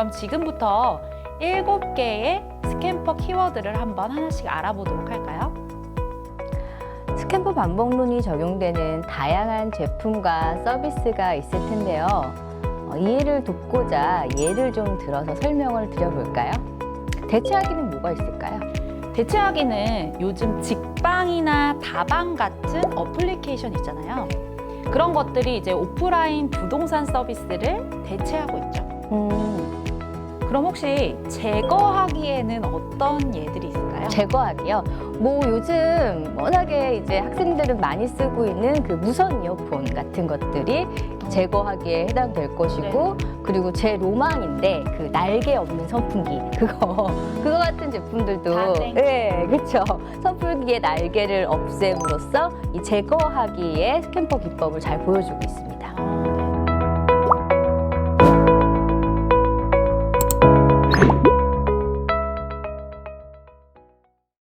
그럼 지금부터 일곱 개의 스캠퍼 키워드를 한번 하나씩 알아보도록 할까요? 스캠프 반복론이 적용되는 다양한 제품과 서비스가 있을 텐데요. 어, 이해를 돕고자 예를 좀 들어서 설명을 드려볼까요? 대체하기는 뭐가 있을까요? 대체하기는 요즘 직방이나 다방 같은 어플리케이션 있잖아요. 그런 것들이 이제 오프라인 부동산 서비스를 대체하고 있죠. 음, 그럼 혹시 제거하기에는 어떤 예들이 있을까요? 제거하기요. 뭐 요즘 워낙에 이제 학생들은 많이 쓰고 있는 그 무선 이어폰 같은 것들이 제거하기에 해당될 것이고 그리고 제 로망인데 그 날개 없는 선풍기 그거 그거 같은 제품들도 가생. 네 그렇죠 선풍기의 날개를 없앰으로써 이 제거하기에 스캠퍼 기법을 잘 보여주고 있습니다. 아,